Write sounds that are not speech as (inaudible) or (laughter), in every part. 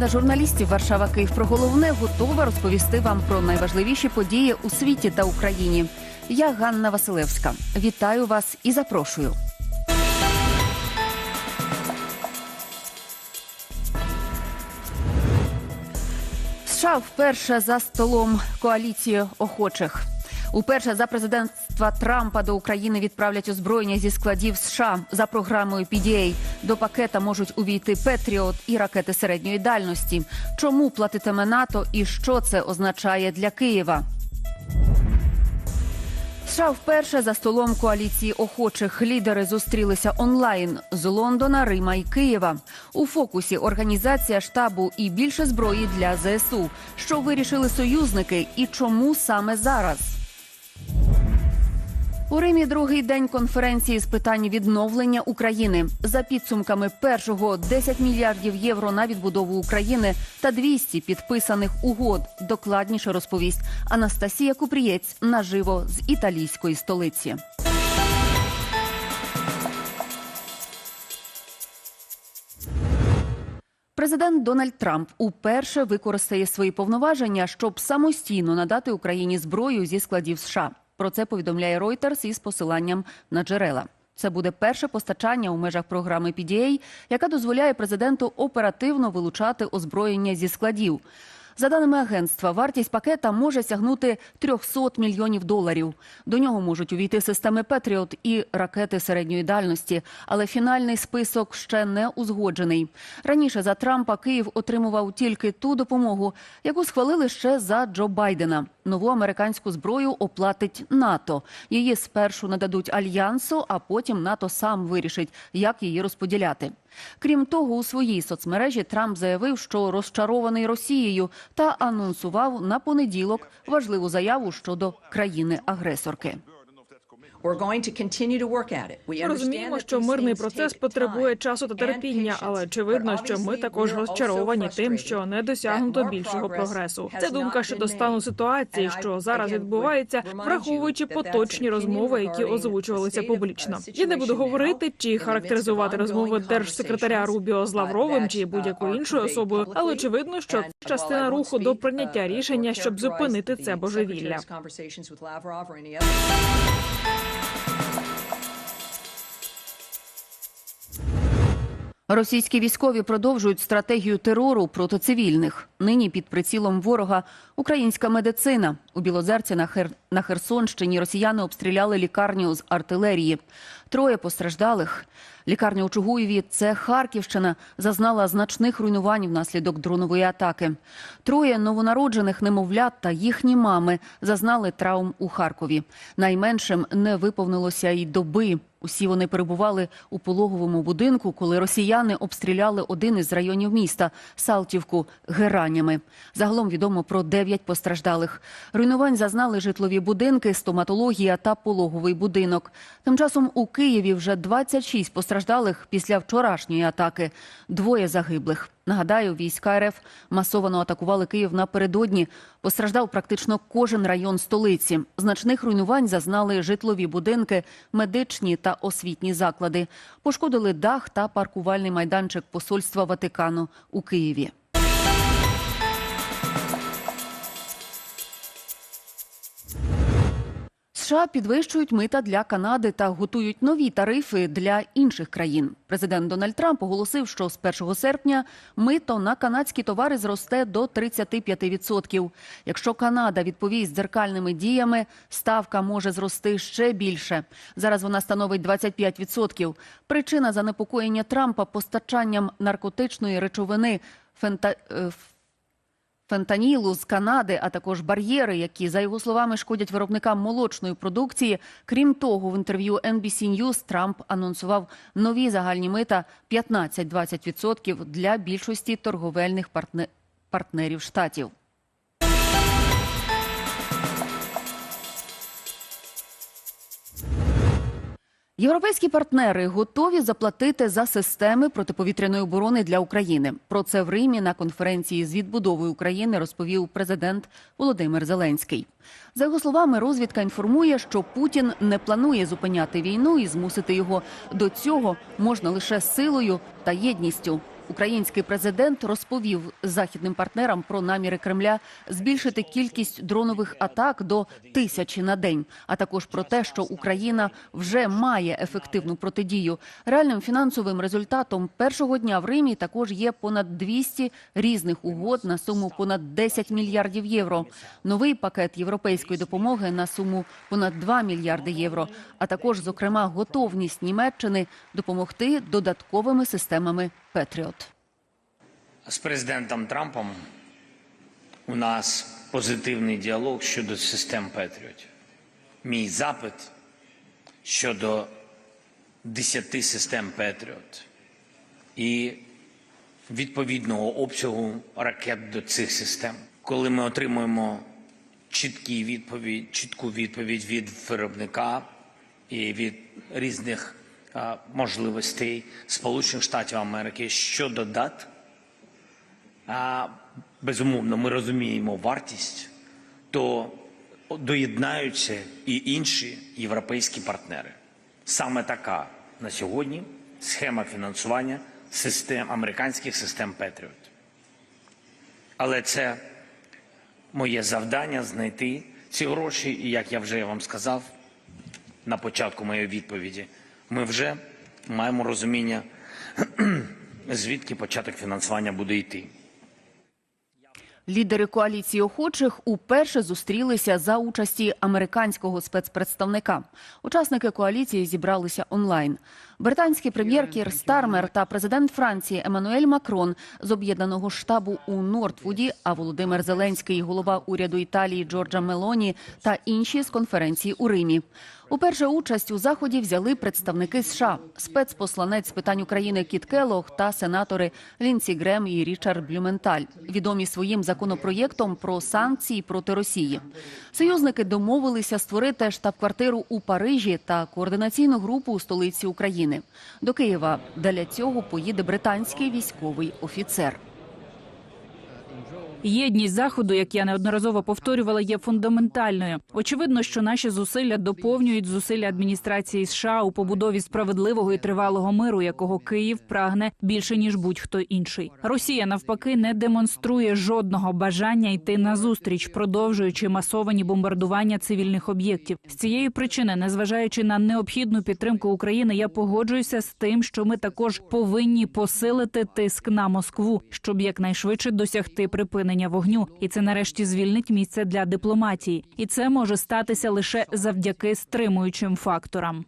Команда журналістів Варшава Київ про головне готова розповісти вам про найважливіші події у світі та Україні. Я Ганна Василевська. Вітаю вас і запрошую. США вперше за столом коаліції охочих. Уперше за президентства Трампа до України відправлять озброєння зі складів США за програмою PDA. До пакета можуть увійти Петріот і ракети середньої дальності. Чому платитиме НАТО і що це означає для Києва? США вперше за столом коаліції охочих лідери зустрілися онлайн з Лондона, Рима і Києва. У фокусі організація штабу і більше зброї для ЗСУ. Що вирішили союзники і чому саме зараз? У Римі другий день конференції з питань відновлення України. За підсумками першого 10 мільярдів євро на відбудову України та 200 підписаних угод. Докладніше розповість Анастасія Купрієць наживо з італійської столиці. Президент Дональд Трамп уперше використає свої повноваження, щоб самостійно надати Україні зброю зі складів США. Про це повідомляє Reuters із посиланням на джерела. Це буде перше постачання у межах програми PDA, яка дозволяє президенту оперативно вилучати озброєння зі складів. За даними агентства, вартість пакета може сягнути 300 мільйонів доларів. До нього можуть увійти системи Петріот і ракети середньої дальності, але фінальний список ще не узгоджений. Раніше за Трампа Київ отримував тільки ту допомогу, яку схвалили ще за Джо Байдена. Нову американську зброю оплатить НАТО. Її спершу нададуть альянсу, а потім НАТО сам вирішить, як її розподіляти. Крім того, у своїй соцмережі Трамп заявив, що розчарований Росією та анонсував на понеділок важливу заяву щодо країни-агресорки. Ми розуміємо, що мирний процес потребує часу та терпіння, але очевидно, що ми також розчаровані тим, що не досягнуто більшого прогресу. Це думка щодо стану ситуації, що зараз відбувається, враховуючи поточні розмови, які озвучувалися публічно. Я не буду говорити чи характеризувати розмови держсекретаря Рубіо з Лавровим чи будь-якою іншою особою, але очевидно, що це частина руху до прийняття рішення, щоб зупинити це божевілля. Російські військові продовжують стратегію терору проти цивільних. Нині під прицілом ворога українська медицина. У Білозерці на. На Херсонщині росіяни обстріляли лікарню з артилерії. Троє постраждалих. Лікарня у Чугуєві, це Харківщина, зазнала значних руйнувань внаслідок дронової атаки. Троє новонароджених немовлят та їхні мами зазнали травм у Харкові. Найменшим не виповнилося й доби. Усі вони перебували у пологовому будинку, коли росіяни обстріляли один із районів міста Салтівку геранями. Загалом відомо про дев'ять постраждалих. Руйнувань зазнали житлові будинки, стоматологія та пологовий будинок. Тим часом у Києві вже 26 постраждалих після вчорашньої атаки. Двоє загиблих. Нагадаю, війська РФ масово атакували Київ напередодні. Постраждав практично кожен район столиці. Значних руйнувань зазнали житлові будинки, медичні та освітні заклади. Пошкодили дах та паркувальний майданчик посольства Ватикану у Києві. США підвищують мита для Канади та готують нові тарифи для інших країн. Президент Дональд Трамп оголосив, що з 1 серпня мито на канадські товари зросте до 35%. Якщо Канада відповість дзеркальними діями, ставка може зрости ще більше. Зараз вона становить 25%. Причина занепокоєння Трампа постачанням наркотичної речовини фента... фентанілу з Канади, а також бар'єри, які за його словами шкодять виробникам молочної продукції. Крім того, в інтерв'ю NBC News Трамп анонсував нові загальні мита 15-20% для більшості торговельних партне- партнерів штатів. Європейські партнери готові заплатити за системи протиповітряної оборони для України. Про це в Римі на конференції з відбудовою України розповів президент Володимир Зеленський. За його словами, розвідка інформує, що Путін не планує зупиняти війну і змусити його до цього можна лише силою та єдністю. Український президент розповів західним партнерам про наміри Кремля збільшити кількість дронових атак до тисячі на день, а також про те, що Україна вже має ефективну протидію. Реальним фінансовим результатом першого дня в Римі також є понад 200 різних угод на суму понад 10 мільярдів євро. Новий пакет європейської допомоги на суму понад 2 мільярди євро, а також, зокрема, готовність Німеччини допомогти додатковими системами Петріот. З президентом Трампом у нас позитивний діалог щодо систем Петріотів. Мій запит щодо 10 систем Петріот і відповідного обсягу ракет до цих систем. Коли ми отримуємо чіткі відповідь, чітку відповідь від виробника і від різних можливостей Сполучених Штатів Америки щодо дат, безумовно, ми розуміємо вартість, то доєднаються і інші європейські партнери. Саме така на сьогодні схема фінансування систем американських систем Петріот. Але це моє завдання знайти ці гроші, і як я вже вам сказав на початку моєї відповіді, ми вже маємо розуміння, (clears throat) звідки початок фінансування буде йти. Лідери коаліції охочих уперше зустрілися за участі американського спецпредставника. Учасники коаліції зібралися онлайн. Британський прем'єр Кір Стармер та президент Франції Еммануель Макрон з об'єднаного штабу у Нортвуді, а Володимир Зеленський, голова уряду Італії Джорджа Мелоні та інші з конференції у Римі. Уперше участь у заході взяли представники США, спецпосланець з питань України Кіт Келлог та сенатори Лінсі Грем і Річард Блюменталь, відомі своїм законопроєктом про санкції проти Росії. Союзники домовилися створити штаб-квартиру у Парижі та координаційну групу у столиці України. До Києва для цього поїде британський військовий офіцер. Єдність заходу, як я неодноразово повторювала, є фундаментальною. Очевидно, що наші зусилля доповнюють зусилля адміністрації США у побудові справедливого і тривалого миру, якого Київ прагне більше ніж будь-хто інший. Росія навпаки не демонструє жодного бажання йти на зустріч, продовжуючи масовані бомбардування цивільних об'єктів. З цієї причини, незважаючи на необхідну підтримку України, я погоджуюся з тим, що ми також повинні посилити тиск на Москву, щоб якнайшвидше досягти припинення вогню, і це нарешті звільнить місце для дипломатії. І це може статися лише завдяки стримуючим факторам.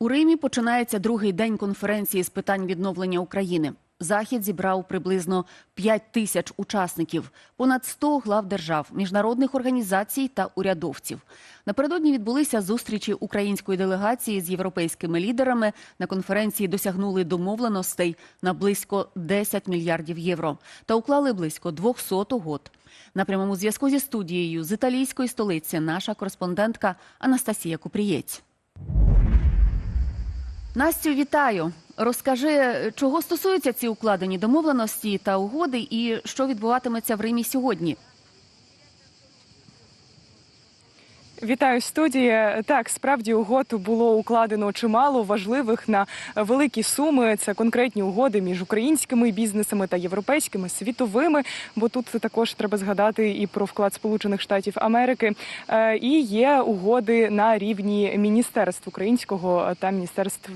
У Римі починається другий день конференції з питань відновлення України. Захід зібрав приблизно 5 тисяч учасників, понад 100 глав держав, міжнародних організацій та урядовців. Напередодні відбулися зустрічі української делегації з європейськими лідерами. На конференції досягнули домовленостей на близько 10 мільярдів євро та уклали близько 200 угод. На прямому зв'язку зі студією з італійської столиці наша кореспондентка Анастасія Купрієць. Настю, вітаю. Розкажи, чого стосуються ці укладені домовленості та угоди, і що відбуватиметься в Римі сьогодні. Вітаю студії. Так, справді угод було укладено чимало важливих на великі суми. Це конкретні угоди між українськими бізнесами та європейськими світовими. Бо тут також треба згадати і про вклад Сполучених Штатів Америки. Е, І є угоди на рівні міністерств українського та міністерств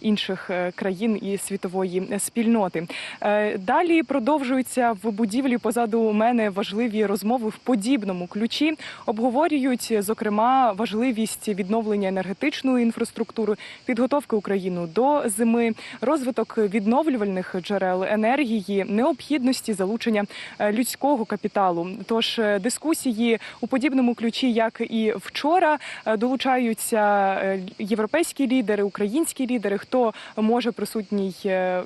інших е, країн і світової спільноти. Е, Далі продовжуються в будівлі позаду мене важливі розмови в подібному ключі. Обговорюють зокрема важливість відновлення енергетичної інфраструктури, підготовки України до зими, розвиток відновлювальних джерел енергії, необхідності залучення е, людського капіталу. Тож е, дискусії у подібному ключі, як і вчора, е, долучаються європейські лідери, українські лідери, хто може присутній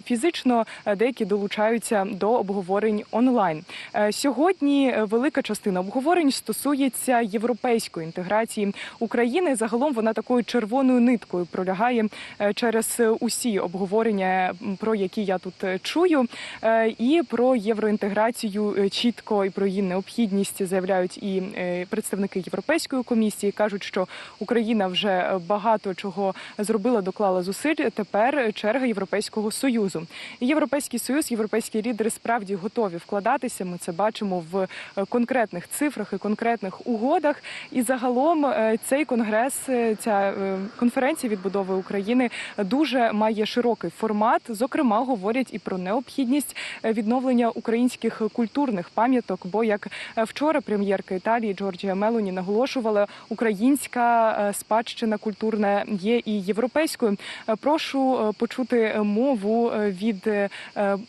фізично, деякі долучаються до обговорень онлайн. Сьогодні велика частина обговорень стосується європейської інтеграції інтеграції України. Загалом вона такою червоною ниткою пролягає е, через усі обговорення, про які я тут е, чую, Е, і про євроінтеграцію е, чітко і про її необхідність заявляють і е, представники Європейської комісії. кажуть, що Україна вже е, багато чого зробила, доклала зусиль. Тепер черга Європейського союзу. Європейський союз, європейські лідери справді готові вкладатися. Ми це бачимо в е, конкретних цифрах і конкретних угодах. І загалом е, цей конгрес, е, ця е, конференція відбудови України дуже має широкий формат. Зокрема, говорять і про необхідність відновлення українських культурних пам'яток. Бо як вчора прем'єрка Італії Джорджія Мелоні наголошувала, українська спадщина культурна є і європейською. Прошу почути мову від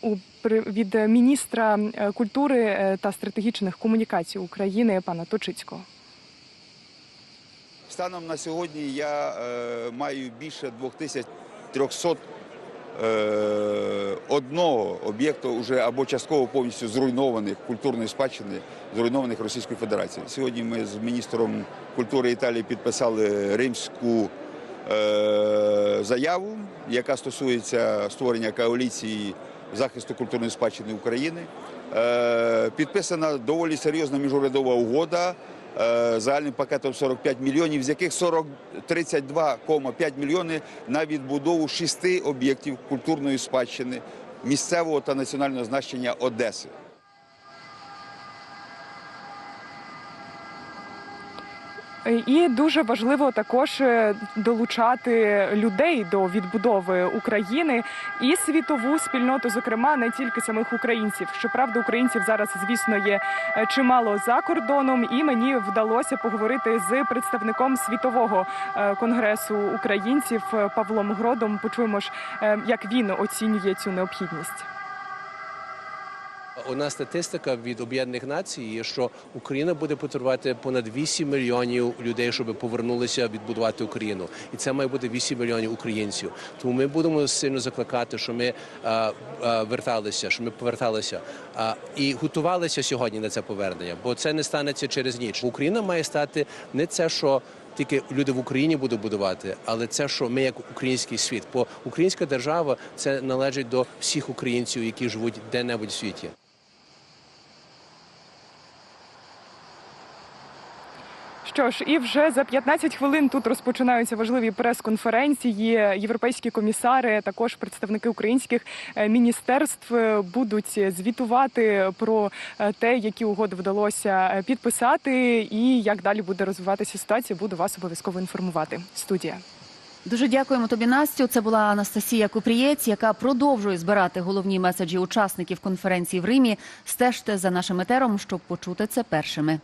у- від міністра культури та стратегічних комунікацій України пана Точицького. Станом на сьогодні я е, маю більше 2300 е, одного об'єкту вже або частково повністю зруйнованих культурної спадщини, зруйнованих Російською Федерацією. Сьогодні ми з міністром культури Італії підписали римську е, заяву, яка стосується створення коаліції захисту культурної спадщини України. Е, підписана доволі серйозна міжурядова угода загальним пакетом 45 мільйонів, з яких 40, 32,5 мільйони на відбудову шести об'єктів культурної спадщини місцевого та національного значення Одеси. І дуже важливо також е, долучати людей до відбудови України і світову спільноту, зокрема не тільки самих українців. Щоправда, українців зараз, звісно, є е, чимало за кордоном, і мені вдалося поговорити з представником світового е, конгресу українців Павлом Гродом. Почуємо ж, як він оцінює цю необхідність. Нас статистика від Об'єднаних Націй є, що Україна буде потребувати понад 8 мільйонів людей, щоб повернулися відбудувати Україну, і це має бути 8 мільйонів українців. Тому ми будемо сильно закликати, що ми а, а, верталися, що ми поверталися а, і готувалися сьогодні на це повернення, бо це не станеться через ніч. Україна має стати не це, що тільки люди в Україні будуть будувати, але це, що ми як український світ, бо українська держава це належить до всіх українців, які живуть де-небудь в світі. Що ж, і вже за 15 хвилин тут розпочинаються важливі прес-конференції. Європейські комісари, також представники українських е, міністерств е, будуть звітувати про е, те, які угоди вдалося підписати, і як далі буде розвиватися ситуація. Буду вас обов'язково інформувати. Студія. Дуже дякуємо тобі, Настю. Це була Анастасія Купрієць, яка продовжує збирати головні меседжі учасників конференції в Римі. Стежте за нашим етером, щоб почути це першими.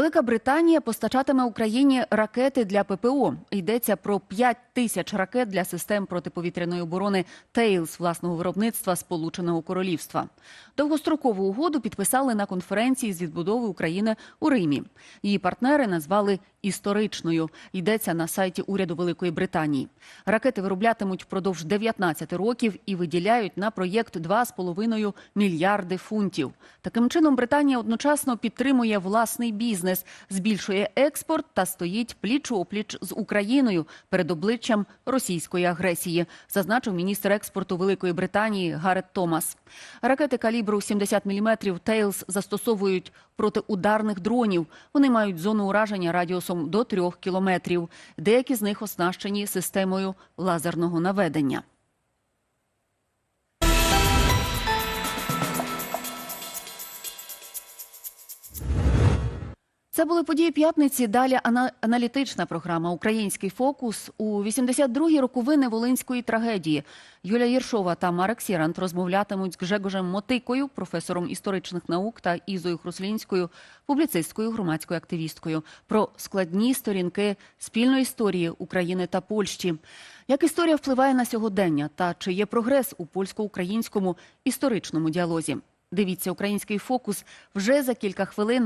Велика Британія постачатиме Україні ракети для ППО. Йдеться про 5 тисяч ракет для систем протиповітряної оборони «Тейлз» власного виробництва Сполученого Королівства. Довгострокову угоду підписали на конференції з відбудови України у Римі. Її партнери назвали історичною. Йдеться на сайті уряду Великої Британії. Ракети вироблятимуть впродовж 19 років і виділяють на проєкт 2,5 мільярди фунтів. Таким чином, Британія одночасно підтримує власний бізнес, збільшує експорт та стоїть пліч-опліч з Україною перед обличчям російської агресії, зазначив міністр експорту Великої Британії Гарет Томас. Ракети калібру 70 мм «Тейлз» застосовують проти ударних дронів. Вони мають зону ураження радіусом до трьох кілометрів. Деякі з них оснащені системою лазерного наведення. Це були події п'ятниці. Далі аналітична програма Український фокус у 82-й роковини волинської трагедії. Юлія Єршова та Марек Сірант розмовлятимуть з Гжегожем Мотикою, професором історичних наук та Ізою Хруслінською, публіцисткою, громадською активісткою, про складні сторінки спільної історії України та Польщі. Як історія впливає на сьогодення та чи є прогрес у польсько-українському історичному діалозі? Дивіться український фокус вже за кілька хвилин.